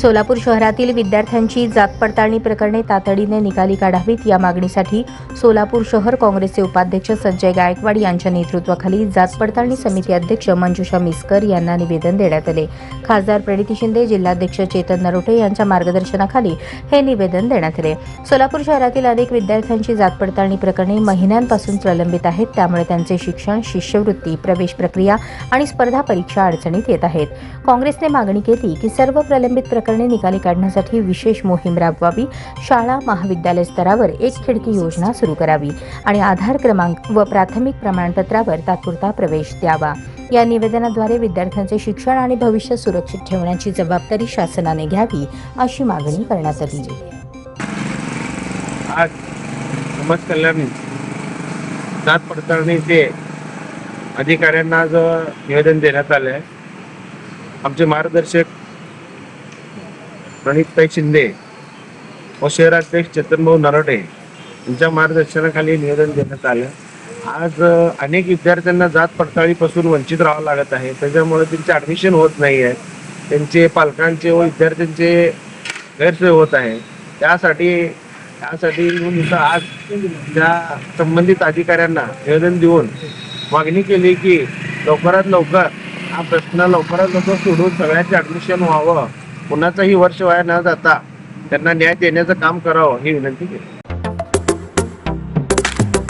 सोलापूर शहरातील विद्यार्थ्यांची जात पडताळणी प्रकरणे तातडीने निकाली काढावीत. या मागणीसाठी सोलापूर शहर काँग्रेसचे उपाध्यक्ष संजय गायकवाड यांच्या नेतृत्वाखाली जात पडताळणी समिती अध्यक्ष मंजुषा मिस्कर यांना निवेदन देण्यात आले. खासदार प्रणिती शिंदे जिल्हाध्यक्ष चेतन नरोटे यांच्या मार्गदर्शनाखाली हे निवेदन देण्यात आले. सोलापूर शहरातील अनेक विद्यार्थ्यांची जात पडताळणी प्रकरणे महिन्यांपासून प्रलंबित आहेत. त्यामुळे त्यांचे शिक्षण शिष्यवृत्ती प्रवेश प्रक्रिया आणि स्पर्धा परीक्षा अडचणीत येत आहेत. काँग्रेसने मागणी केली की सर्व प्रलंबित प्रकरणे निकाली काढण्यासाठी विशेष मोहीम राबवावी. शाळा महाविद्यालय स्तरावर एक खिडकी योजना सुरू करावी आणि आधार क्रमांक व प्राथमिक प्रमाणपत्रावर तात्पुरता प्रवेश द्यावा. या निवेदनाद्वारे विद्यार्थ्यांचे शिक्षण आणि भविष्य सुरक्षित ठेवण्याची जबाबदारी शासनाने घ्यावी अशी मागणी करण्यात आली. आज समाज कल्याण जात पडताळणीचे अधिकाऱ्यांना आज निवेदन देण्यात आले आहे आमचे मार्गदर्शक प्रणितताई शिंदे व शहराध्यक्ष चेतनभाऊ नरोटे यांच्या मार्गदर्शनाखाली निवेदन देण्यात आलं. आज अनेक विद्यार्थ्यांना जात पडताळीपासून वंचित राहावं लागत आहे. त्याच्यामुळे त्यांचे ॲडमिशन होत नाही आहे त्यांचे पालकांचे व विद्यार्थ्यांचे गैरसोय होत आहे. त्यासाठी त्यासाठी इथं आज त्या संबंधित अधिकाऱ्यांना निवेदन देऊन मागणी केली की लवकरात लवकर हा प्रश्न लवकरात लवकर सोडून सगळ्यांचे ॲडमिशन व्हावं. कुणाचंही वर्ष वाया न जाता त्यांना न्याय देण्याचं काम करावं ही विनंती केली.